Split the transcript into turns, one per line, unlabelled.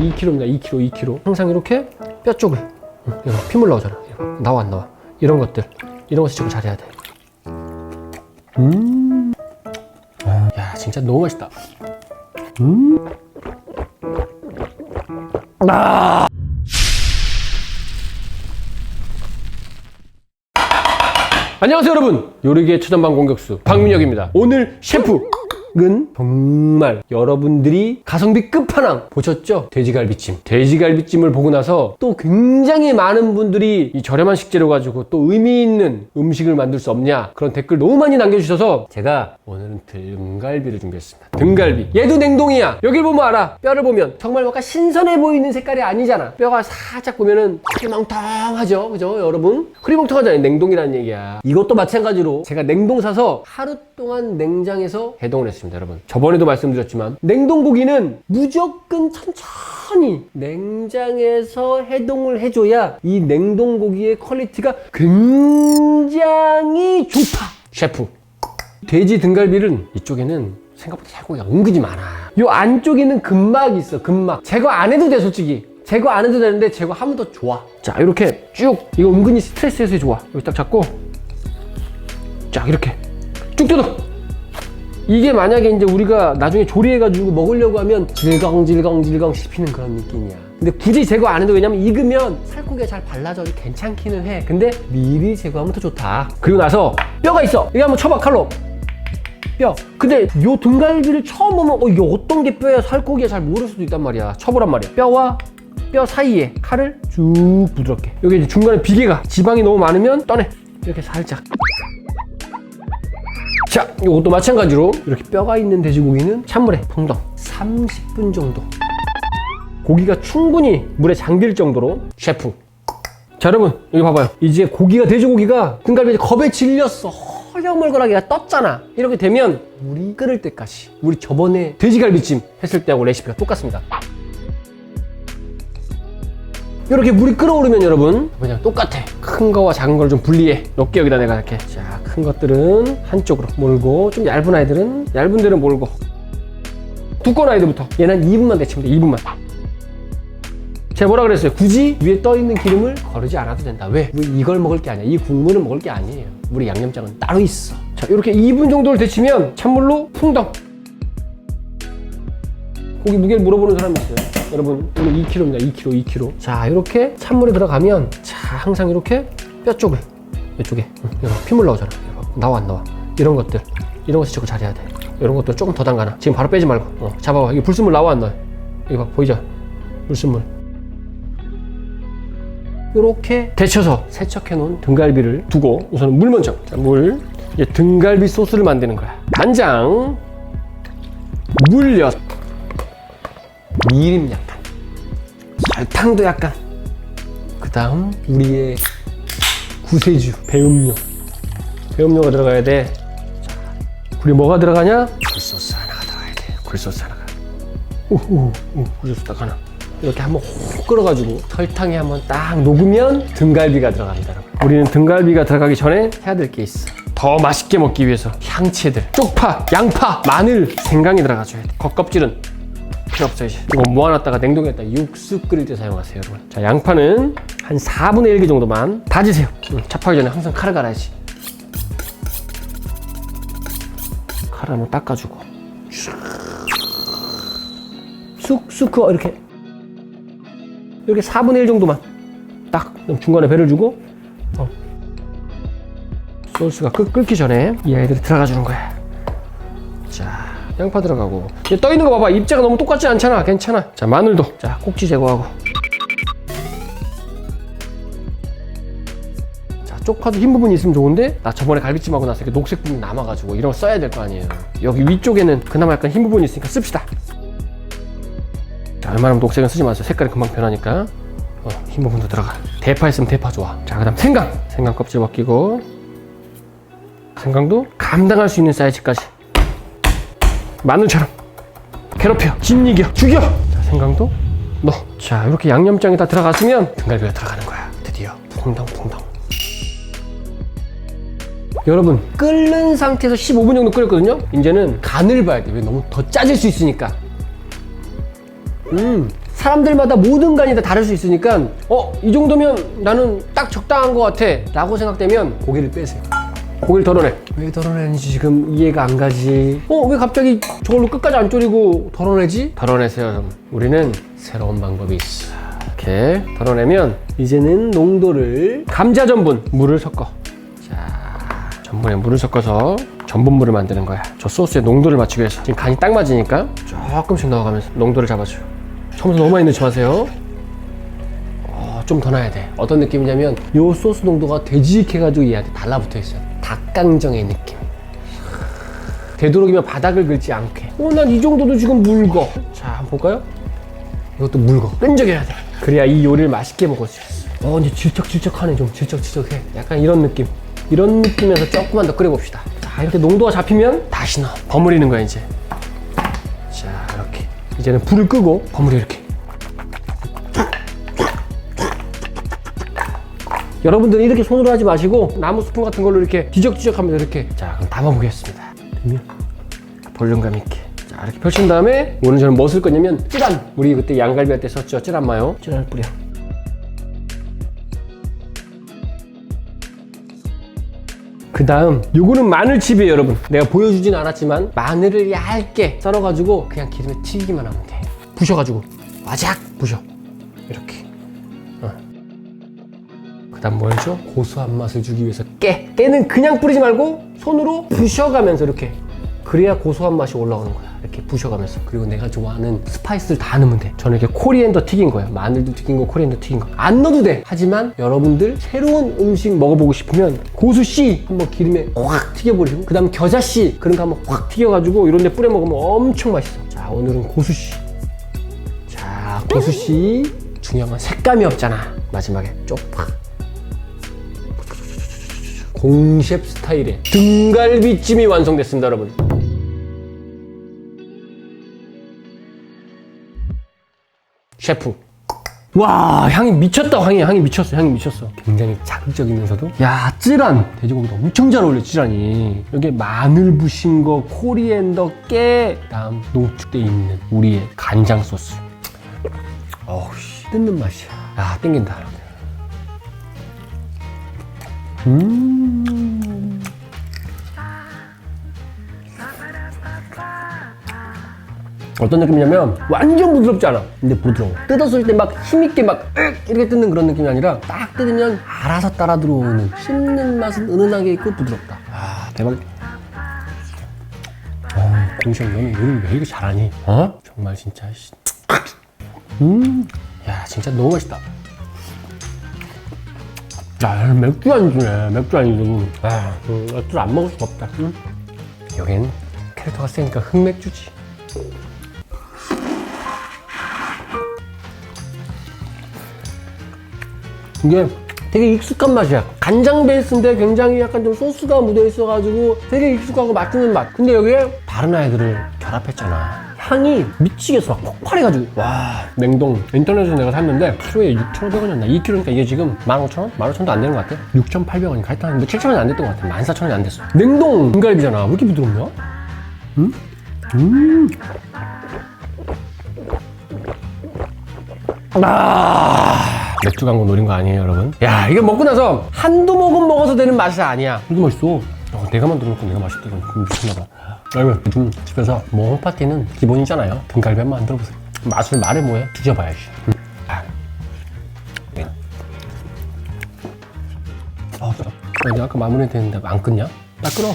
오늘 2kg입니다. 2kg, 2kg. 항상 이렇게 뼈 쪽을 응, 이거 핏물 나오잖아. 이거. 나와 안 나와? 이런 것들 이런 거 세척을 잘해야 돼. 음, 야 진짜 너무 맛있다. 음, 아. 안녕하세요 여러분 요리계 초전방 공격수 박민혁입니다 오늘 셰프 는 정말 여러분들이 가성비 끝판왕 보셨죠? 돼지갈비찜. 돼지갈비찜을 보고 나서 또 굉장히 많은 분들이 이 저렴한 식재료 가지고 또 의미 있는 음식을 만들 수 없냐 그런 댓글 너무 많이 남겨주셔서 제가 오늘은 등갈비를 준비했습니다. 등갈비. 얘도 냉동이야. 여길 보면 알아. 뼈를 보면. 정말 뭔가 신선해 보이는 색깔이 아니잖아. 뼈가 살짝 보면은 흐리멍텅하죠? 그죠 여러분? 흐리멍텅하잖아요. 냉동이라는 얘기야. 이것도 마찬가지로 제가 냉동 사서 하루 동안 냉장에서 해동을 했 습니다 여러분 저번에도 말씀드렸지만 냉동 고기는 무조건 천천히 냉장에서 해동을 해줘야 이 냉동 고기의 퀄리티가 굉장히 좋다 셰프 돼지 등갈비는 이쪽에는 생각보다 살코기가 은근히 많아. 요 안쪽에는 근막이 있어, 근막. 제거 안 해도 돼, 솔직히. 제거 안 해도 되는데 제거하면 더 좋아. 자, 이렇게 쭉. 이거 은근히 스트레스 해소에 좋아. 여기 딱 잡고. 자, 이렇게. 쭉 뜯어. 이게 만약에 이제 우리가 나중에 조리해가지고 먹으려고 하면 질겅질겅질겅 씹히는 그런 느낌이야. 근데 굳이 제거 안 해도 왜냐면 익으면 살코기가 잘 발라져도 괜찮기는 해. 근데 미리 제거하면 더 좋다. 그리고 나서 뼈가 있어. 이거 한번 쳐봐, 칼로. 뼈. 근데 요 등갈비를 처음 보면 어 이게 어떤 게 뼈야 살코기야 잘 모를 수도 있단 말이야. 쳐보란 말이야. 뼈와 뼈 사이에 칼을 쭉 부드럽게. 여기 이제 중간에 비계가 지방이 너무 많으면 떠내. 이렇게 살짝. 자, 이것도 마찬가지로 이렇게 뼈가 있는 돼지고기는 찬물에 펑덩 30분 정도. 고기가 충분히 물에 잠길 정도로 셰프. 자, 여러분 여기 봐봐요. 이제 고기가 돼지고기가 등갈비 이제 겁에 질렸어. 헐렁멀건하게 떴잖아. 이렇게 되면 물이 끓을 때까지 우리 저번에 돼지갈비찜 했을 때하고 레시피가 똑같습니다. 이렇게 물이 끓어오르면 여러분 그냥 똑같아. 큰 거와 작은 걸 좀 분리해. 몇개 여기다 내가 이렇게. 자 큰 것들은 한쪽으로 몰고 좀 얇은 아이들은 얇은 데는 몰고. 두꺼운 아이들부터. 얘는 한 2분만 데치면 돼 2분만. 제가 뭐라 그랬어요? 굳이 위에 떠 있는 기름을 거르지 않아도 된다. 왜? 이걸 먹을 게 아니야? 이 국물을 먹을 게 아니에요. 우리 양념장은 따로 있어. 자 이렇게 2분 정도를 데치면 찬물로 풍덩. 고기 무게를 물어보는 사람이 있어요. 여러분, 오늘 2kg입니다. 2kg, 2kg. 자, 이렇게 찬물에 들어가면, 자, 항상 이렇게 뼈 쪽을, 이쪽에, 응, 핏물 나오잖아. 나와, 안 나와. 이런 것들, 이런 거 세척을 잘해야 돼. 이런 것들 조금 더 담가놔. 지금 바로 빼지 말고. 어, 잡아봐. 이게 불순물 나와, 안 나와? 이거 봐, 보이죠? 불순물. 이렇게 데쳐서 세척해 놓은 등갈비를 두고 우선 물 먼저. 자, 물. 이제 등갈비 소스를 만드는 거야. 간장, 물엿, 미림 약간 설탕도 약간 그 다음 우리의 구세주 배음료. 배음료가 들어가야 돼. 자, 우리 뭐가 들어가냐? 굴소스 하나가 들어가야 돼. 굴소스 하나가. 오오오 굴소스 딱 하나. 이렇게 한번 혹 끓어가지고 설탕이 한번 딱 녹으면 등갈비가 들어갑니다 여러분. 우리는 등갈비가 들어가기 전에 해야 될 게 있어. 더 맛있게 먹기 위해서 향채들 쪽파, 양파, 마늘, 생강이 들어가줘야 돼. 겉껍질은 필요 없어 이제. 이거 모아놨다가 냉동했다. 육수 끓일 때 사용하세요 여러분. 자 양파는 한 4분의 1개 정도만 다지세요. 응, 잡하기 전에 항상 칼을 갈아야지. 칼을 한번 닦아주고. 쑥쑥 그어 이렇게. 이렇게 4분의 1 정도만 딱 중간에 배를 주고 어. 소스가 끓, 끓기 전에 이 아이들이 들어가 주는 거야. 자 양파 들어가고. 떠 있는 거 봐봐. 입자가 너무 똑같지 않잖아. 괜찮아. 자 마늘도. 자 꼭지 제거하고. 자 쪽파도 흰 부분이 있으면 좋은데 나 저번에 갈비찜 하고 나서 이렇게 녹색 부분 남아가지고 이런 거 써야 될 거 아니에요. 여기 위쪽에는 그나마 약간 흰 부분이 있으니까 씁시다. 자 웬만하면 녹색은 쓰지 마세요. 색깔이 금방 변하니까. 어, 흰 부분도 들어가. 대파 있으면 대파 좋아. 자그 다음 생강. 생강 껍질 벗기고. 생강도 감당할 수 있는 사이즈까지 마늘처럼 괴롭혀 짓이겨 죽여. 자 생강도 넣어. 자 이렇게 양념장이 다 들어갔으면 등갈비가 들어가는 거야. 드디어. 퐁당퐁당 여러분 끓는 상태에서 15분 정도 끓였거든요? 이제는 간을 봐야 돼왜 너무 더 짜질 수 있으니까. 음 사람들마다 모든 간이 다 다를 수 있으니까 어 이 정도면 나는 딱 적당한 것 같아. 라고 생각되면 고기를 빼세요 고기를 덜어내. 왜 덜어내는지 지금 이해가 안 가지. 어 왜 갑자기 저걸로 끝까지 안 졸이고 덜어내지? 덜어내세요 여러분. 우리는 새로운 방법이 있어. 이렇게 덜어내면 이제는 농도를 감자 전분 물을 섞어. 자 전분에 물을 섞어서 전분물을 만드는 거야. 저 소스의 농도를 맞추기 위해서. 지금 간이 딱 맞으니까 조금씩 넣어가면서 농도를 잡아줘요 처음부터 너무 많이 넣지 마세요. 어, 좀 더 넣어야 돼. 어떤 느낌이냐면 요 소스 농도가 되직해가지고 얘한테 달라붙어 있어요 닭강정의 느낌. 되도록이면 바닥을 긁지 않게. 어 난 이 정도도 지금 묽어 자 한번 볼까요? 이것도 묽어 끈적여야 돼. 그래야 이 요리를 맛있게 먹을 수 있어. 어 이제 질척질척하네 좀. 질척질척해. 약간 이런 느낌. 이런 느낌에서 조금만 더 끓여봅시다. 자 이렇게 농도가 잡히면 다시 넣어. 버무리는 거야 이제. 자 이렇게. 이제는 불을 끄고 버무려 이렇게 여러분들은 이렇게 손으로 하지 마시고 나무 스푼 같은 걸로 이렇게 뒤적뒤적하면서 이렇게. 자 그럼 담아보겠습니다. 되면 볼륨감 있게. 자 이렇게 펼친 다음에 오늘 저는 뭐 쓸 거냐면 찌란. 우리 그때 양갈비 할 때 썼죠. 찌란 마요. 찌란을 뿌려. 그 다음 요거는 마늘칩이에요 여러분. 내가 보여주진 않았지만 마늘을 얇게 썰어가지고 그냥 기름에 튀기만 하면 돼. 부셔가지고. 와작! 부셔. 이렇게 그 다음 뭐였죠? 고소한 맛을 주기 위해서 깨. 깨는 그냥 뿌리지 말고 손으로 부셔가면서 이렇게. 그래야 고소한 맛이 올라오는 거야. 이렇게 부셔가면서. 그리고 내가 좋아하는 스파이스를 다 넣으면 돼. 저는 이렇게 코리앤더 튀긴 거예요. 마늘도 튀긴 거 코리앤더 튀긴 거 안 넣어도 돼. 하지만 여러분들 새로운 음식 먹어보고 싶으면 고수씨 한번 기름에 확 튀겨버리고 그 다음 겨자씨 그런 거 한번 확 튀겨가지고 이런 데 뿌려 먹으면 엄청 맛있어. 자 오늘은 고수씨. 자 고수씨 중요한 건 색감이 없잖아. 마지막에 쪽파 공셰프 스타일의 등갈비찜이 완성됐습니다, 여러분. 셰프. 와, 향이 미쳤다, 향이. 향이 미쳤어, 향이 미쳤어. 굉장히 자극적이면서도. 야, 찌란! 돼지고기도 엄청 잘 어울려, 찌란이. 여기 마늘 부신 거, 코리앤더, 깨, 다음 농축돼 있는 우리의 간장 소스. 어우, 씨. 뜯는 맛이야. 야, 땡긴다. 음. 어떤 느낌이냐면 완전 부드럽지 않아. 근데 부드러워. 뜯었을 때 막 힘있게 막 이렇게 뜯는 그런 느낌이 아니라 딱 뜯으면 알아서 따라 들어오는 씹는 맛은 은은하게 있고 부드럽다. 아 대박. 어, 공시형 너는 요리를 왜 이렇게 잘하니? 어? 정말 진짜. 씨. 음, 야 진짜 너무 맛있다. 야, 맥주 안주네. 맥주 안주. 아, 음, 맥주 안 먹을 수가 없다. 응? 여기는 캐릭터가 세니까 흑맥주지. 이게 되게 익숙한 맛이야. 간장 베이스인데 굉장히 약간 좀 소스가 묻어 있어가지고 되게 익숙하고 맛있는 맛. 근데 여기에 다른 아이들을 결합했잖아. 향이 미치겠어. 막 폭발해가지고. 와, 냉동. 인터넷에서 내가 샀는데 키로에 6,500원이었나? 2kg니까 이게 지금 15,000원? 15,000원도 안 되는 것 같아. 6,800원이 갈등 뭐 7,000원이 안 됐던 것 같아. 14,000원이 안 됐어. 냉동 등갈비잖아. 왜 이렇게 부드럽냐? 음? 음. 아. 맥주 광고 노린 거 아니에요, 여러분? 야, 이거 먹고 나서 한두 모금 먹어서 되는 맛이 아니야. 이게 맛있어. 어, 내가 만들어놓고 내가. 이건 좀 미쳤나봐. 여러분, 요즘 집에서 뭐 홈파티는 기본이잖아요. 등갈비 한번 만들어보세요. 맛을 말해 뭐해? 드셔봐야지. 음. 아. 네. 어, 내가 아까 마무리 됐는데 안 끊냐? 나 끊어.